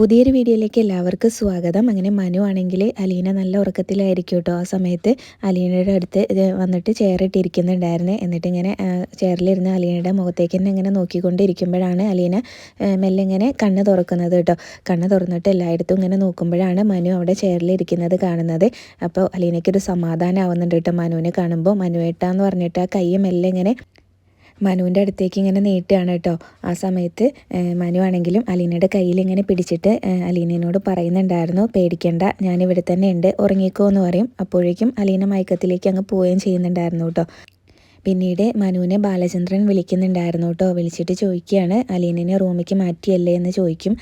പുതിയൊരു വീഡിയോയിലേക്ക് എല്ലാവർക്കും സ്വാഗതം. അങ്ങനെ മനു ആണെങ്കിൽ അലീന നല്ല ഉറക്കത്തിലായിരിക്കും കേട്ടോ. ആ സമയത്ത് അലീനയുടെ അടുത്ത് വന്നിട്ട് ചെയറിട്ടിരിക്കുന്നുണ്ടായിരുന്നു എന്നിട്ട് ഇങ്ങനെ ചെയറിലിരുന്ന് അലീനയുടെ മുഖത്തേക്ക് തന്നെ ഇങ്ങനെ നോക്കിക്കൊണ്ടിരിക്കുമ്പോഴാണ് അലീന മെല്ലെ ഇങ്ങനെ കണ്ണ് തുറക്കുന്നത് കേട്ടോ. കണ്ണ് തുറന്നിട്ട് എല്ലായിടത്തും ഇങ്ങനെ നോക്കുമ്പോഴാണ് മനു അവിടെ ചെയറിലിരിക്കുന്നത് കാണുന്നത്. അപ്പോൾ അലീനയ്ക്കൊരു സമാധാനം ആവുന്നുണ്ട് കേട്ടോ മനുവിനെ കാണുമ്പോൾ മനുവേട്ടാന്ന് പറഞ്ഞിട്ട് ആ കൈ മെല്ലെ ഇങ്ങനെ മനുവിന്റെ അടുത്തേക്ക് ഇങ്ങനെ നീട്ടുകയാണ് കേട്ടോ. ആ സമയത്ത് മനു ആണെങ്കിലും അലീനയുടെ കയ്യിൽ ഇങ്ങനെ പിടിച്ചിട്ട് അലീനയോട് പറയുന്നുണ്ടായിരുന്നു പേടിക്കണ്ട ഞാനിവിടെ തന്നെ ഉണ്ട് ഉറങ്ങിക്കോ എന്ന് പറയും. അപ്പോഴേക്കും അലീന മയക്കത്തിലേക്ക് അങ്ങ് പോവുകയും ചെയ്യുന്നുണ്ടായിരുന്നു കേട്ടോ. പിന്നീട് മനുവിനെ ബാലചന്ദ്രൻ വിളിക്കുന്നുണ്ടായിരുന്നു കേട്ടോ. വിളിച്ചിട്ട് ചോദിക്കുകയാണ് അലീനനെ റൂമിലേക്ക് മാറ്റിയല്ലേ? എന്ന് ചോദിക്കും.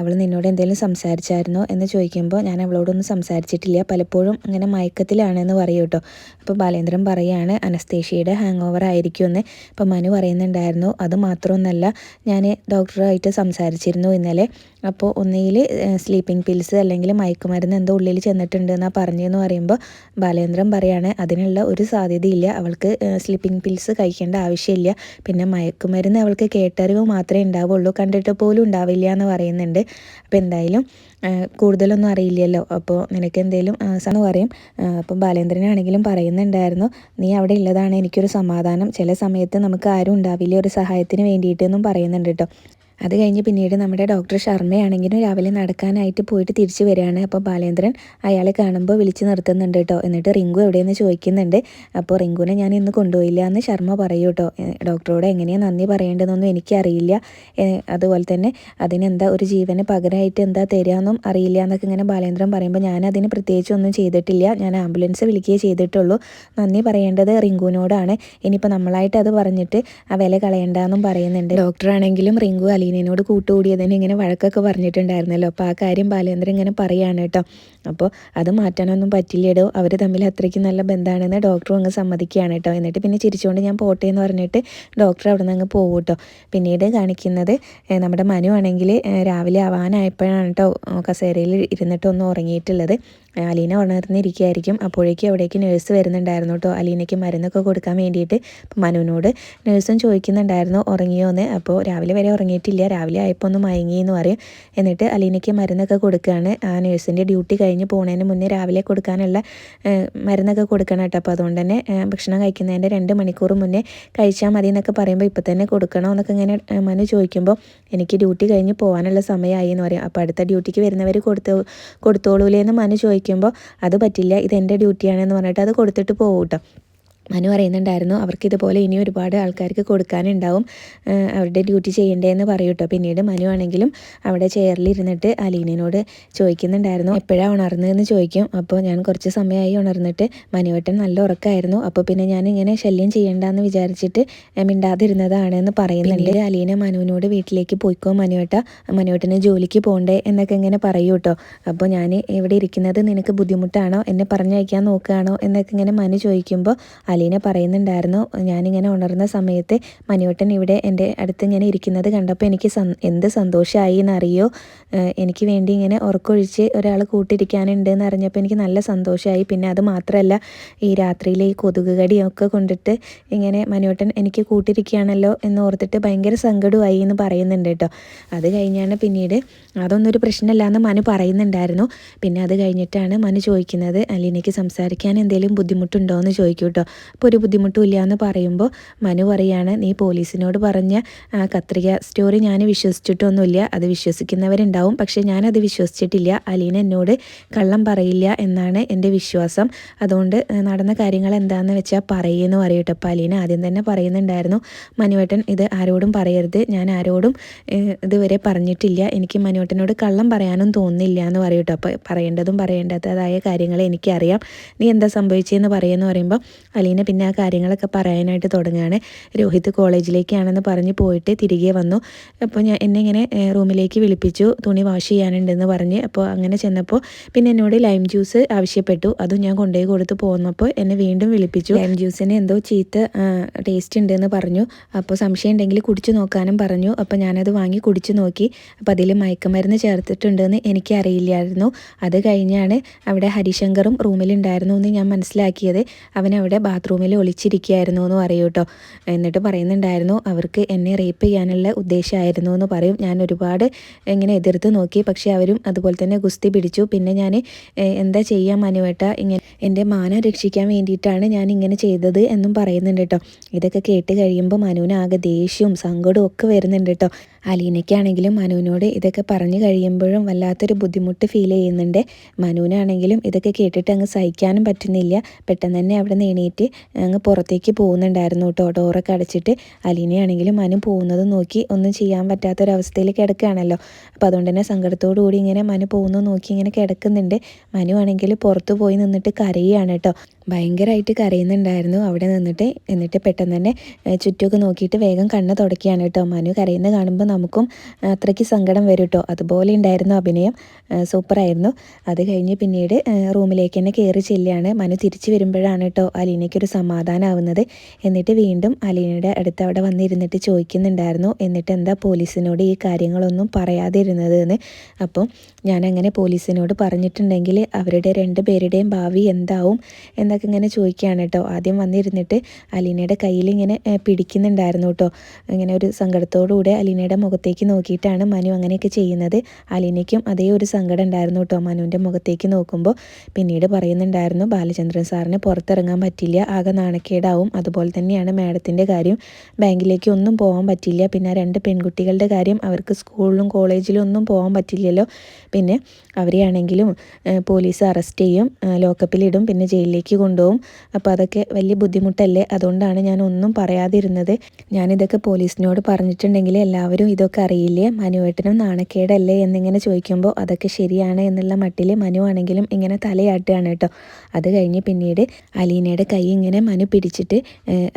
അവൾ നിന്നോട് എന്തെങ്കിലും സംസാരിച്ചായിരുന്നോ? എന്ന് ചോദിക്കുമ്പോൾ ഞാൻ അവളോടൊന്നും സംസാരിച്ചിട്ടില്ല. പലപ്പോഴും അങ്ങനെ മയക്കത്തിലാണെന്ന് പറയും കേട്ടോ. അപ്പോൾ ബാലേന്ദ്രൻ പറയുകയാണ് അനസ്തേഷ്യയുടെ ഹാങ് ഓവർ ആയിരിക്കുമെന്ന്. അപ്പോൾ മനു പറയുന്നുണ്ടായിരുന്നു അത് മാത്രമൊന്നല്ല ഞാൻ ഡോക്ടറുമായിട്ട് സംസാരിച്ചിരുന്നു ഇന്നലെ. അപ്പോൾ ഒന്നുകിൽ സ്ലീപ്പിംഗ് പിൽസ് അല്ലെങ്കിൽ മയക്കുമരുന്ന് എന്തോ ഉള്ളിൽ ചെന്നിട്ടുണ്ട് എന്നാണ് പറഞ്ഞതെന്ന് പറയുമ്പോൾ ബാലേന്ദ്രൻ പറയാണ് അതിനുള്ള ഒരു സാധ്യതയില്ല. അവൾക്ക് സ്ലീപ്പിംഗ് പിൽസ് കഴിക്കേണ്ട ആവശ്യമില്ല. പിന്നെ മയക്കുമരുന്ന് അവൾക്ക് കേട്ടറിവ് മാത്രമേ ഉണ്ടാവുള്ളൂ. കണ്ടിട്ട് പോലും ഉണ്ടാവില്ല എന്ന് പറയുന്നുണ്ട്. അപ്പോൾ എന്തായാലും കൂടുതലൊന്നും അറിയില്ലല്ലോ. അപ്പോൾ നിനക്ക് എന്തെങ്കിലും എന്ന് പറയും. അപ്പം ബാലേന്ദ്രനാണെങ്കിലും പറയുന്നുണ്ടായിരുന്നു. നീ അവിടെ ഉള്ളതാണ് എനിക്കൊരു സമാധാനം. ചില സമയത്ത് നമുക്ക് ആരും ഉണ്ടാവില്ല ഒരു സഹായത്തിന് വേണ്ടിയിട്ടെന്നും പറയുന്നുണ്ട് കേട്ടോ. അത് കഴിഞ്ഞ് പിന്നീട് നമ്മുടെ ഡോക്ടർ ശർമ്മയാണെങ്കിലും രാവിലെ നടക്കാനായിട്ട് പോയിട്ട് തിരിച്ചു വരികയാണ്. അപ്പോൾ ബാലേന്ദ്രൻ അയാളെ കാണുമ്പോൾ വിളിച്ച് നിർത്തുന്നുണ്ട് കേട്ടോ. എന്നിട്ട് റിങ്കു എവിടെയെന്ന് ചോദിക്കുന്നുണ്ട്. അപ്പോൾ റിങ്കുവിനെ ഞാൻ ഇന്ന് കൊണ്ടുപോയില്ല എന്ന് ശർമ്മ പറയൂ കേട്ടോ. ഡോക്ടറോട് എങ്ങനെയാണ് നന്ദി പറയേണ്ടതെന്നൊന്നും എനിക്കറിയില്ല. അതുപോലെ തന്നെ അതിനെന്താ ഒരു ജീവന് പകരമായിട്ട് എന്താ തരാമെന്നും അറിയില്ല എന്നൊക്കെ ഇങ്ങനെ ബാലേന്ദ്രൻ പറയുമ്പോൾ ഞാൻ അതിന് പ്രത്യേകിച്ച് ഒന്നും ചെയ്തിട്ടില്ല. ഞാൻ ആംബുലൻസ് വിളിക്കുകയേ ചെയ്തിട്ടുള്ളൂ. നന്ദി പറയേണ്ടത് റിങ്കുവിനോടാണ്. ഇനിയിപ്പോൾ നമ്മളായിട്ട് അത് പറഞ്ഞിട്ട് ആ വില കളയണ്ടെന്നും പറയുന്നുണ്ട്. ഡോക്ടറാണെങ്കിലും റിങ്കു അലീനയോട് കൂട്ടുകൂടിയതിന് ഇങ്ങനെ വഴക്കൊക്കെ പറഞ്ഞിട്ടുണ്ടായിരുന്നല്ലോ. അപ്പോൾ ആ കാര്യം ബാലേന്ദ്രൻ ഇങ്ങനെ പറയുകയാണ് കേട്ടോ. അപ്പോൾ അത് മാറ്റാനൊന്നും പറ്റില്ലേടോ? അവർ തമ്മിൽ അത്രയ്ക്ക് നല്ല ബന്ധമാണെന്ന് ഡോക്ടറും അങ്ങ് സമ്മതിക്കുകയാണ് കേട്ടോ. എന്നിട്ട് പിന്നെ ചിരിച്ചുകൊണ്ട് ഞാൻ പോട്ടെ എന്ന് പറഞ്ഞിട്ട് ഡോക്ടർ അവിടെ നിന്ന് അങ്ങ് പോകും കേട്ടോ. പിന്നീട് കാണിക്കുന്നത് നമ്മുടെ മനു ആണെങ്കിൽ രാവിലെ ആവാനായപ്പോഴാണ് കേട്ടോ കസേരയിൽ ഇരുന്നിട്ട് ഒന്ന് ഉറങ്ങിയിട്ടുള്ളത്. അലീന ഉണർന്നിരിക്കുകയായിരിക്കും. അപ്പോഴേക്കും അവിടേക്ക് നേഴ്സ് വരുന്നുണ്ടായിരുന്നു കേട്ടോ. അലീനയ്ക്ക് മരുന്നൊക്കെ കൊടുക്കാൻ വേണ്ടിയിട്ട്. മനുവിനോട് നേഴ്സും ചോദിക്കുന്നുണ്ടായിരുന്നു ഉറങ്ങിയോ എന്ന് അപ്പോൾ രാവിലെ വരെ ഉറങ്ങിയിട്ടില്ല രാവിലെ ആയപ്പോൾ ഒന്ന് മയങ്ങി എന്ന് പറയും. എന്നിട്ട് അലീനയ്ക്ക് മരുന്നൊക്കെ കൊടുക്കുകയാണ് ആ നേഴ്സിന്റെ ഡ്യൂട്ടി കഴിഞ്ഞ് പോണതിന് മുന്നേ രാവിലെ കൊടുക്കാനുള്ള മരുന്നൊക്കെ കൊടുക്കണം കേട്ടോ. അപ്പോൾ അതുകൊണ്ട് തന്നെ ഭക്ഷണം കഴിക്കുന്നതിന്റെ രണ്ട് മണിക്കൂർ മുന്നേ കഴിച്ചാൽ മതി എന്നൊക്കെ പറയുമ്പോൾ ഇപ്പം തന്നെ കൊടുക്കണോ എന്നൊക്കെ ഇങ്ങനെ മനു ചോദിക്കുമ്പോൾ എനിക്ക് ഡ്യൂട്ടി കഴിഞ്ഞ് പോകാനുള്ള സമയമായി എന്ന് പറയും. അപ്പോൾ അടുത്ത ഡ്യൂട്ടിക്ക് വരുന്നവർ കൊടുത്ത് കൊടുത്തോളൂലേ എന്ന് മനു ചോദിക്കുമ്പോൾ അത് പറ്റില്ല ഇത് എന്റെ ഡ്യൂട്ടിയാണെന്ന് പറഞ്ഞിട്ട് അത് കൊടുത്തിട്ട് പോകും കേട്ടോ മനു പറയുന്നുണ്ടായിരുന്നു അവർക്ക് ഇതുപോലെ ഇനി ഒരുപാട് ആൾക്കാർക്ക് കൊടുക്കാനുണ്ടാവും അവരുടെ ഡ്യൂട്ടി ചെയ്യണ്ടേന്ന് പറയൂ കേട്ടോ പിന്നീട് മനു ആണെങ്കിലും അവിടെ ചെയറിൽ ഇരുന്നിട്ട് അലീനയോട് ചോദിക്കുന്നുണ്ടായിരുന്നു എപ്പോഴാണ് ഉണർന്നതെന്ന് ചോദിക്കും. അപ്പോൾ ഞാൻ കുറച്ച് സമയമായി ഉണർന്നിട്ട് മനുവേട്ടൻ നല്ല ഉറക്കമായിരുന്നു അപ്പോൾ പിന്നെ ഞാൻ ഇങ്ങനെ ശല്യം ചെയ്യണ്ടെന്ന് വിചാരിച്ചിട്ട് ഏഹ് മിണ്ടാതിരുന്നതാണ് എന്ന് പറയുന്നുണ്ട് അലീന മനുവിനോട് വീട്ടിലേക്ക് പോയിക്കോ മനുവേട്ട മനുവേട്ടന് ജോലിക്ക് പോകണ്ടേ എന്നൊക്കെ ഇങ്ങനെ പറയൂ കേട്ടോ അപ്പോൾ ഞാൻ ഇവിടെ ഇരിക്കുന്നത്? നിനക്ക് ബുദ്ധിമുട്ടാണോ? എന്നെ പറഞ്ഞയക്കാൻ നോക്കുകയാണോ? എന്നൊക്കെ ഇങ്ങനെ മനു ചോദിക്കുമ്പോൾ അലീന പറയുന്നുണ്ടായിരുന്നു ഞാനിങ്ങനെ ഉണർന്ന സമയത്ത് മനിയോട്ടൻ ഇവിടെ എന്റെ അടുത്ത് ഇങ്ങനെ ഇരിക്കുന്നത് കണ്ടപ്പോൾ എനിക്ക് എന്ത് സന്തോഷമായി എന്നറിയോ? എനിക്ക് വേണ്ടി ഇങ്ങനെ ഉറക്കൊഴിച്ച് ഒരാൾ കൂട്ടിരിക്കാനുണ്ട് എന്ന് അറിഞ്ഞപ്പോൾ എനിക്ക് നല്ല സന്തോഷമായി പിന്നെ അത് മാത്രമല്ല ഈ രാത്രിയിലെ ഈ കൊതുക് കടിയൊക്കെ കൊണ്ടിട്ട് ഇങ്ങനെ മനിയോട്ടൻ എനിക്ക് കൂട്ടിരിക്കുകയാണല്ലോ എന്ന് ഓർത്തിട്ട് ഭയങ്കര സങ്കടമായി എന്ന് പറയുന്നുണ്ട് കേട്ടോ. അത് കഴിഞ്ഞാണ് പിന്നീട് അതൊന്നൊരു പ്രശ്നമല്ല എന്ന് മനു പറയുന്നുണ്ടായിരുന്നു. പിന്നെ അത് കഴിഞ്ഞിട്ടാണ് മനു ചോദിക്കുന്നത് അലീനയ്ക്ക് സംസാരിക്കാൻ എന്തെങ്കിലും ബുദ്ധിമുട്ടുണ്ടോ എന്ന് ചോദിക്കും കേട്ടോ. അപ്പോൾ ഒരു ബുദ്ധിമുട്ടും ഇല്ല എന്ന് പറയുമ്പോൾ മനു പറയാണ് നീ പോലീസിനോട് പറഞ്ഞ കത്രിക സ്റ്റോറി ഞാൻ വിശ്വസിച്ചിട്ടൊന്നുമില്ല. അത് വിശ്വസിക്കുന്നവരുണ്ടാവും. പക്ഷേ ഞാനത് വിശ്വസിച്ചിട്ടില്ല. അലീന എന്നോട് കള്ളം പറയില്ല എന്നാണ് എന്റെ വിശ്വാസം. അതുകൊണ്ട് നടന്ന കാര്യങ്ങൾ എന്താണെന്ന് വെച്ചാൽ പറയുമെന്ന് പറയട്ടെ. അപ്പോൾ അലീന ആദ്യം തന്നെ പറയുന്നുണ്ടായിരുന്നു മനുവേട്ടൻ ഇത് ആരോടും പറയരുത്. ഞാൻ ആരോടും ഇതുവരെ പറഞ്ഞിട്ടില്ല. എനിക്ക് മനുവേട്ടനോട് കള്ളം പറയാനും തോന്നില്ല എന്ന് പറയട്ടെ. അപ്പോൾ പറയേണ്ടതും പറയേണ്ടതായ കാര്യങ്ങൾ എനിക്കറിയാം. നീ എന്താ സംഭവിച്ചതെന്ന് പറയുമെന്ന് പറയുമ്പോൾ അലീന പിന്നെ ആ കാര്യങ്ങളൊക്കെ പറയാനായിട്ട് തുടങ്ങുകയാണ്. രോഹിത് കോളേജിലേക്കാണെന്ന് പറഞ്ഞ് പോയിട്ട് തിരികെ വന്നു. അപ്പോൾ ഞാൻ എന്നെ ഇങ്ങനെ റൂമിലേക്ക് വിളിപ്പിച്ചു. തുണി വാഷ് ചെയ്യാനുണ്ടെന്ന് പറഞ്ഞ് അപ്പോൾ അങ്ങനെ ചെന്നപ്പോൾ പിന്നെ എന്നോട് ലൈം ജ്യൂസ് ആവശ്യപ്പെട്ടു. അതും ഞാൻ കൊണ്ടുപോയി കൊടുത്ത് പോന്നപ്പോൾ എന്നെ വീണ്ടും വിളിപ്പിച്ചു. ലൈം ജ്യൂസിന് എന്തോ ചീത്ത ടേസ്റ്റ് ഉണ്ടെന്ന് പറഞ്ഞു. അപ്പോൾ സംശയം ഉണ്ടെങ്കിൽ കുടിച്ചു നോക്കാനും പറഞ്ഞു. അപ്പോൾ ഞാനത് വാങ്ങി കുടിച്ചു നോക്കി. അപ്പോൾ അതിൽ മയക്കുമരുന്ന് ചേർത്തിട്ടുണ്ടെന്ന് എനിക്കറിയില്ലായിരുന്നു. അത് കഴിഞ്ഞാണ് അവിടെ ഹരിശങ്കറും റൂമിലുണ്ടായിരുന്നു എന്ന് ഞാൻ മനസ്സിലാക്കിയത്. അവൻ അവിടെ ബാത്റൂം ബാത്റൂമിൽ ഒളിച്ചിരിക്കുകയായിരുന്നു എന്ന് പറയൂ കേട്ടോ എന്നിട്ട് പറയുന്നുണ്ടായിരുന്നു അവർക്ക് എന്നെ റേപ്പ് ചെയ്യാനുള്ള ഉദ്ദേശമായിരുന്നു എന്ന് പറയും. ഞാൻ ഒരുപാട് ഇങ്ങനെ എതിർത്ത് നോക്കി പക്ഷേ അവരും അതുപോലെ തന്നെ ഗുസ്തി പിടിച്ചു. പിന്നെ ഞാൻ എന്താ ചെയ്യാൻ മനുവേട്ട? ഇങ്ങനെ എന്റെ മാനം രക്ഷിക്കാൻ വേണ്ടിയിട്ടാണ് ഞാൻ ഇങ്ങനെ ചെയ്തത് എന്നും പറയുന്നുണ്ട് കേട്ടോ ഇതൊക്കെ കേട്ട് കഴിയുമ്പോൾ മനുവിന് ആകെ ദേഷ്യവും സങ്കടവും ഒക്കെ വരുന്നുണ്ട് കേട്ടോ അലീനയ്ക്കാണെങ്കിലും മനുവിനോട് ഇതൊക്കെ പറഞ്ഞു കഴിയുമ്പോഴും വല്ലാത്തൊരു ബുദ്ധിമുട്ട് ഫീൽ ചെയ്യുന്നുണ്ട്. മനുവിനാണെങ്കിലും ഇതൊക്കെ കേട്ടിട്ട് അങ്ങ് സഹിക്കാനും പറ്റുന്നില്ല. പെട്ടെന്ന് തന്നെ അവിടെ നിന്ന് എണീറ്റ് അങ്ങ് പുറത്തേക്ക് പോകുന്നുണ്ടായിരുന്നു കേട്ടോ. ഡോറൊക്കെ അടച്ചിട്ട് അലീനയാണെങ്കിലും മനു പോകുന്നത് നോക്കി ഒന്നും ചെയ്യാൻ പറ്റാത്തൊരവസ്ഥയിൽ കിടക്കുകയാണല്ലോ. അപ്പോൾ അതുകൊണ്ട് തന്നെ സങ്കടത്തോടു കൂടി ഇങ്ങനെ മനു പോകുന്നത് നോക്കി ഇങ്ങനെ കിടക്കുന്നുണ്ട്. മനു ആണെങ്കിൽ പുറത്തു പോയി നിന്നിട്ട് കരയുകയാണ് കേട്ടോ. ഭയങ്കരമായിട്ട് കരയുന്നുണ്ടായിരുന്നു അവിടെ നിന്നിട്ട്. എന്നിട്ട് പെട്ടെന്ന് തന്നെ ചുറ്റുമൊക്കെ നോക്കിയിട്ട് വേഗം കണ്ണ് തുടക്കുകയാണ് കേട്ടോ. മനു കരയുന്നത് കാണുമ്പോൾ നമുക്കും അത്രയ്ക്ക് സങ്കടം വരും കേട്ടോ അതുപോലെ ഉണ്ടായിരുന്നു അഭിനയം. സൂപ്പറായിരുന്നു. അത് കഴിഞ്ഞ് പിന്നീട് റൂമിലേക്ക് തന്നെ കയറി ചെല്ലുകയാണ്. മനു തിരിച്ചു വരുമ്പോഴാണ് കേട്ടോ അലീനയ്ക്കൊരു സമാധാനമാവുന്നത് എന്നിട്ട് വീണ്ടും അലീനയുടെ അടുത്ത് അവിടെ വന്നിരുന്നിട്ട് ചോദിക്കുന്നുണ്ടായിരുന്നു. എന്നിട്ട് എന്താ പോലീസിനോട് ഈ കാര്യങ്ങളൊന്നും പറയാതിരുന്നത് എന്ന് അപ്പം ഞാനങ്ങനെ പോലീസിനോട് പറഞ്ഞിട്ടുണ്ടെങ്കിൽ അവരുടെ രണ്ട് പേരുടെയും ഭാവി എന്താവും എന്നൊക്കെ ഇങ്ങനെ ചോദിക്കുകയാണ് കേട്ടോ ആദ്യം വന്നിരുന്നിട്ട് അലീനയുടെ കയ്യിൽ ഇങ്ങനെ പിടിക്കുന്നുണ്ടായിരുന്നു കേട്ടോ ഇങ്ങനെ ഒരു സങ്കടത്തോടുകൂടെ അലീനയുടെ മുഖത്തേക്ക് നോക്കിയിട്ടാണ് മനു അങ്ങനെയൊക്കെ ചെയ്യുന്നത്. അലീനയ്ക്കും അതേ ഒരു സങ്കടം ഉണ്ടായിരുന്നു കേട്ടോ. മനുവിന്റെ മുഖത്തേക്ക് നോക്കുമ്പോൾ പിന്നീട് പറയുന്നുണ്ടായിരുന്നു ബാലചന്ദ്രൻ സാറിന് പുറത്തിറങ്ങാൻ പറ്റില്ല. ആകെ നാണക്കേടാവും. അതുപോലെ തന്നെയാണ് മാഡത്തിന്റെ കാര്യം. ബാങ്കിലേക്ക് ഒന്നും പോകാൻ പറ്റില്ല. പിന്നെ രണ്ട് പെൺകുട്ടികളുടെ കാര്യം അവർക്ക് സ്കൂളിലും കോളേജിലും ഒന്നും പോകാൻ പറ്റില്ലല്ലോ. പിന്നെ അവരെയാണെങ്കിലും പോലീസ് അറസ്റ്റ് ചെയ്യും ലോക്കപ്പിലിടും പിന്നെ ജയിലിലേക്ക് കൊണ്ടുപോകും. അപ്പോൾ അതൊക്കെ വലിയ ബുദ്ധിമുട്ടല്ലേ? അതുകൊണ്ടാണ് ഞാൻ ഒന്നും പറയാതിരുന്നത്. ഞാനിതൊക്കെ പോലീസിനോട് പറഞ്ഞിട്ടുണ്ടെങ്കിൽ എല്ലാവരും ഇതൊക്കെ അറിയില്ലേ? മനുവേട്ടനും നാണക്കേടല്ലേ എന്നിങ്ങനെ ചോദിക്കുമ്പോൾ അതൊക്കെ ശരിയാണ് എന്നുള്ള മട്ടിൽ മനു ആണെങ്കിലും ഇങ്ങനെ തലയാട്ടുകയാണ് കേട്ടോ. അത് കഴിഞ്ഞ് പിന്നീട് അലീനയുടെ കൈ ഇങ്ങനെ മനു പിടിച്ചിട്ട്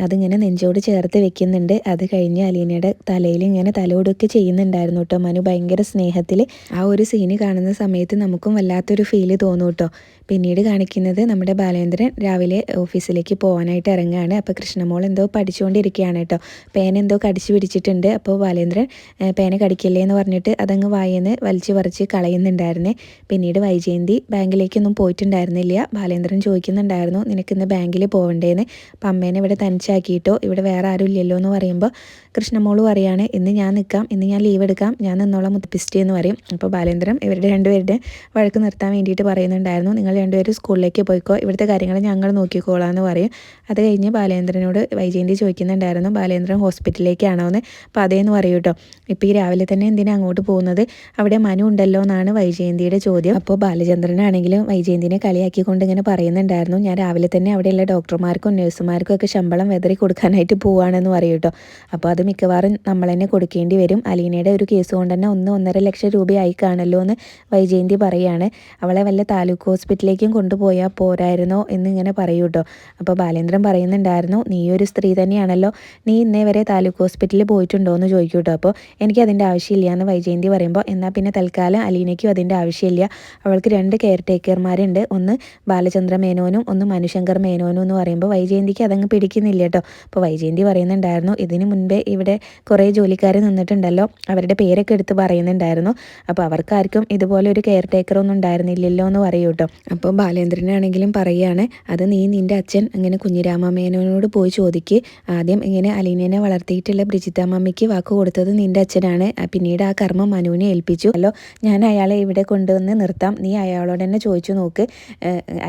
അതിങ്ങനെ നെഞ്ചോട് ചേർത്ത് വെക്കുന്നുണ്ട്. അത് കഴിഞ്ഞ് അലീനയുടെ തലയിൽ ഇങ്ങനെ തലോടൊക്കെ ചെയ്യുന്നുണ്ടായിരുന്നു കേട്ടോ. മനു ഭയങ്കര സ്നേഹത്തിൽ ആ ഒരു സീന് കാണുന്ന സമയത്ത് നമുക്കും വല്ലാത്തൊരു ഫീൽ തോന്നും കേട്ടോ. പിന്നീട് കാണിക്കുന്നത് നമ്മുടെ ബാലേന്ദ്രൻ രാവിലെ ഓഫീസിലേക്ക് പോകാനായിട്ട് ഇറങ്ങുകയാണ്. അപ്പോൾ കൃഷ്ണമോൾ എന്തോ പഠിച്ചുകൊണ്ടിരിക്കുകയാണ് കേട്ടോ. പേന എന്തോ കടിച്ചു പിടിച്ചിട്ടുണ്ട്. അപ്പോൾ ബാലേന്ദ്രൻ പേന കടിക്കില്ലേ എന്ന് പറഞ്ഞിട്ട് അതങ്ങ് വായന്ന് വലിച്ചു പറിച്ച് കളയുന്നുണ്ടായിരുന്നേ. പിന്നീട് വൈജയന്തി ബാങ്കിലേക്കൊന്നും പോയിട്ടുണ്ടായിരുന്നില്ല. ബാലേന്ദ്രൻ ചോദിക്കുന്നുണ്ടായിരുന്നു നിനക്കിന്ന് ബാങ്കിൽ പോകണ്ടേന്ന് അപ്പം അമ്മേനെ ഇവിടെ തനിച്ചാക്കിയിട്ടോ? ഇവിടെ വേറെ ആരും ഇല്ലല്ലോ എന്ന് പറയുമ്പോൾ കൃഷ്ണമോൾ പറയാണ് ഇന്ന് ഞാൻ നിൽക്കാം ഇന്ന് ഞാൻ ലീവ് എടുക്കാം ഞാൻ നിന്നോളം മുത്തപ്പിസ്റ്റി എന്ന് പറയും. അപ്പോൾ ബാലേന്ദ്രൻ ഇവരുടെ രണ്ടുപേരുടെ വഴക്ക് നിർത്താൻ വേണ്ടിയിട്ട് പറയുന്നുണ്ടായിരുന്നു നിങ്ങൾ രണ്ടുപേരും സ്കൂളിലേക്ക് പോയിക്കോ ഇവിടുത്തെ കാര്യങ്ങൾ ഞങ്ങൾ നോക്കിക്കോളാം എന്ന് പറയും. അത് കഴിഞ്ഞ് ബാലേന്ദ്രനോട് വൈജയന്തി ചോദിക്കുന്നുണ്ടായിരുന്നു ബാലേന്ദ്രൻ ഹോസ്പിറ്റലിലേക്കാണോ എന്ന് അപ്പോൾ അതേന്ന് പറയൂ കേട്ടോ ഇപ്പോൾ ഈ രാവിലെ തന്നെ എന്തിനാ അങ്ങോട്ട് പോകുന്നത്? അവിടെ മനു ഉണ്ടല്ലോ എന്നാണ് വൈജയന്തിയുടെ ചോദ്യം. അപ്പോൾ ബാലചന്ദ്രനാണെങ്കിലും വൈജയന്തിനെ കളിയാക്കിക്കൊണ്ട് ഇങ്ങനെ പറയുന്നുണ്ടായിരുന്നു. ഞാൻ രാവിലെ തന്നെ അവിടെയുള്ള ഡോക്ടർമാർക്കും നഴ്സുമാർക്കും ഒക്കെ ശമ്പളം വെതറി കൊടുക്കാനായിട്ട് പോവുകയാണെന്ന് പറയും കേട്ടോ. അപ്പോൾ അത് മിക്കവാറും നമ്മൾ തന്നെ കൊടുക്കേണ്ടി വരും. അലീനയുടെ ഒരു കേസ് കൊണ്ട് തന്നെ ഒന്ന് ഒന്നര ലക്ഷം രൂപയായി കാണല്ലോ എന്ന് വൈജയന്തി പറയുകയാണ് അവളെ വല്ല താലൂക്ക് ഹോസ്പിറ്റലിലേക്കും കൊണ്ടുപോയാൽ പോരായിരുന്നോ എന്നിങ്ങനെ പറയൂ കേട്ടോ. അപ്പോൾ ബാലേന്ദ്രൻ പറയുന്നുണ്ടായിരുന്നു നീ ഒരു സ്ത്രീ തന്നെയാണല്ലോ. നീ ഇന്നേ വരെ താലൂക്ക് ഹോസ്പിറ്റലിൽ പോയിട്ടുണ്ടോ? എന്ന് ചോദിക്കൂട്ടോ അപ്പോൾ എനിക്ക് അതിന്റെ ആവശ്യമില്ല എന്ന് വൈജയന്തി പറയുമ്പോൾ എന്നാൽ പിന്നെ തൽക്കാലം അലീനയ്ക്കും അതിന്റെ ആവശ്യമില്ല. അവൾക്ക് രണ്ട് കെയർ ടേക്കർമാരുണ്ട്. ഒന്ന് ബാലചന്ദ്ര മേനോനും ഒന്ന് മനുശങ്കർ മേനോനും എന്ന് പറയുമ്പോൾ വൈജയന്തിക്ക് അതങ്ങ് പിടിക്കുന്നില്ല കേട്ടോ. അപ്പോൾ വൈജയന്തി പറയുന്നുണ്ടായിരുന്നു ഇതിന് മുൻപേ ഇവിടെ കുറേ ജോലിക്കാർ നിന്നിട്ടുണ്ടല്ലോ. അവരുടെ പേരൊക്കെ എടുത്ത് പറയുന്നുണ്ടായിരുന്നു. അപ്പോൾ അവർക്കാർക്കും ഇതുപോലെ ഒരു കെയർ ടേക്കർ ഒന്നും ഉണ്ടായിരുന്നില്ലല്ലോ എന്ന് പറയൂ കേട്ടോ. അപ്പോൾ ബാലേന്ദ്രനാണെങ്കിലും പറയുകയാണ് അത് നീ നിന്റെ അച്ഛൻ അങ്ങനെ കുഞ്ഞിരാമ മേനോനോട് പോയി ചോദിക്ക്. ആദ്യം ഇങ്ങനെ അലീനേനെ വളർത്തിയിട്ടുള്ള ബ്രിജിത്താമ്മയ്ക്ക് വാക്ക് കൊടുത്തത് നിന്റെ അച്ഛനാണ്. പിന്നീട് ആ കർമ്മം മനുവിനെ ഏൽപ്പിച്ചു. അല്ലോ ഞാൻ അയാളെ ഇവിടെ കൊണ്ടുവന്ന് നിർത്താം. നീ അയാളോട് തന്നെ ചോദിച്ചു നോക്ക്.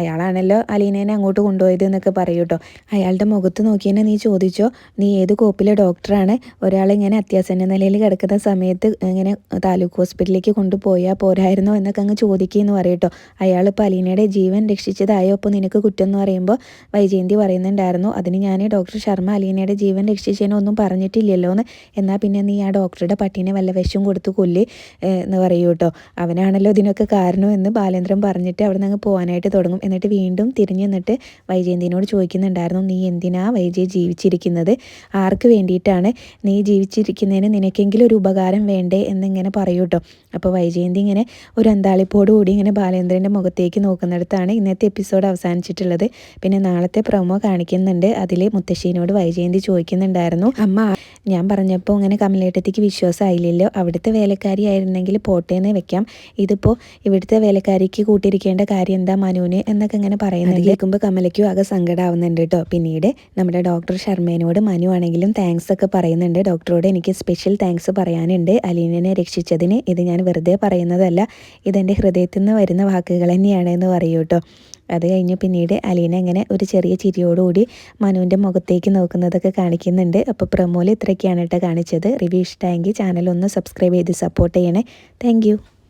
അയാളാണല്ലോ അലീനേനെ അങ്ങോട്ട് കൊണ്ടുപോയത് എന്നൊക്കെ പറയൂ കേട്ടോ അയാളുടെ മുഖത്ത് നോക്കി തന്നെ നീ ചോദിച്ചോ? നീ ഏത് കോപ്പിലെ ഡോക്ടറാണ്? ഒരാളിങ്ങനെ അത്യാസന്ന നിലയിൽ കിടക്കുന്ന സമയത്ത് ഇങ്ങനെ താലൂക്ക് ഹോസ്പിറ്റലിലേക്ക് കൊണ്ടുപോയാൽ പോരായിരുന്നോ എന്നൊക്കെ അങ്ങ് ചോദിക്കുകയെന്ന് പറയട്ടോ അയാൾ ഇപ്പോൾ അലീനയുടെ ജീവൻ രക്ഷിച്ചതായോ? അപ്പോൾ നിനക്ക് കുറ്റം എന്ന് പറയുമ്പോൾ വൈജയന്തി പറയുന്നുണ്ടായിരുന്നു. അതിന് ഞാൻ ഡോക്ടർ ശർമ്മ അലീനയുടെ ജീവൻ രക്ഷിച്ചതിനൊന്നും പറഞ്ഞിട്ടില്ലല്ലോ എന്ന് എന്നാൽ പിന്നെ നീ ആ ഡോക്ടറുടെ പട്ടീനെ വല്ല വിഷം കൊടുത്ത് കൊല്ലി എന്ന് പറയൂ കേട്ടോ അവനാണല്ലോ ഇതിനൊക്കെ കാരണം എന്ന് ബാലേന്ദ്രൻ പറഞ്ഞിട്ട് അവിടെ നിന്ന് പോകാനായിട്ട് തുടങ്ങും. എന്നിട്ട് വീണ്ടും തിരിഞ്ഞു നിന്നിട്ട് വൈജയന്തിനോട് ചോദിക്കുന്നുണ്ടായിരുന്നു നീ എന്തിനാ വൈജയ് ജീവിച്ചിരിക്കുന്നത്? ആർക്ക് വേണ്ടിയിട്ടാണ് നീ ജീവിച്ചിരിക്കുന്നതിന് നിനക്കെങ്കിലും ഒരു ഉപകാരം വേണ്ടേ? എന്നിങ്ങനെ പറയൂ കേട്ടോ അപ്പോൾ വൈജയന്തി ഇങ്ങനെ ഒരു അന്താളിപ്പോട് കൂടി ഇങ്ങനെ ബാലേന്ദ്രന്റെ മുഖത്തേക്ക് നോക്കുന്നിടത്താണ് ഇന്നത്തെ എപ്പിസോഡ് അവസാനിച്ചിട്ടുള്ളത്. പിന്നെ നാളത്തെ പ്രൊമോ കാണിക്കുന്നുണ്ട്. അതിൽ മുത്തശ്ശീനോട് വൈജയന്തി ചോദിക്കുന്നുണ്ടായിരുന്നു അമ്മ ഞാൻ പറഞ്ഞപ്പോൾ ഇങ്ങനെ കമലേട്ടത്തിക്ക് എനിക്ക് വിശ്വാസമായില്ലല്ലോ. അവിടുത്തെ വേലക്കാരി ആയിരുന്നെങ്കിൽ പോട്ടേന്ന് വെക്കാം. ഇതിപ്പോൾ ഇവിടുത്തെ വേലക്കാരിക്ക് കൂട്ടിയിരിക്കേണ്ട കാര്യം എന്താ മനുവിന് എന്നൊക്കെ ഇങ്ങനെ പറയുന്നത് കേൾക്കുമ്പോൾ കമലയ്ക്കും ആകെ സങ്കടമാവുന്നുണ്ട് കേട്ടോ. പിന്നീട് നമ്മുടെ ഡോക്ടർ ശർമ്മേനോട് മനു ആണെങ്കിലും താങ്ക്സ് ഒക്കെ പറയുന്നുണ്ട്. ഡോക്ടറോട് എനിക്ക് സ്പെഷ്യൽ താങ്ക്സ് പറയാനുണ്ട്. അലീനനെ രക്ഷിച്ചതിന് ഇത് ഞാൻ വെറുതെ പറയുന്നതല്ല. ഇതെന്റെ ഹൃദയത്തിൽ നിന്ന് വരുന്ന വാക്കുകൾ തന്നെയാണ് എന്ന് പറയൂ കേട്ടോ. അത് കഴിഞ്ഞ് പിന്നീട് അലീന ഇങ്ങനെ ഒരു ചെറിയ ചിരിയോടുകൂടി മനുവിന്റെ മുഖത്തേക്ക് നോക്കുന്നതൊക്കെ കാണിക്കുന്നുണ്ട്. അപ്പോൾ പ്രമോൽ ഇത്രയൊക്കെയാണ് കേട്ടോ കാണിച്ചത്. റിവ്യൂ ഇഷ്ടമായെങ്കിൽ ചാനൽ ഒന്ന് സബ്സ്ക്രൈബ് ചെയ്ത് സപ്പോർട്ട് ചെയ്യണേ. താങ്ക്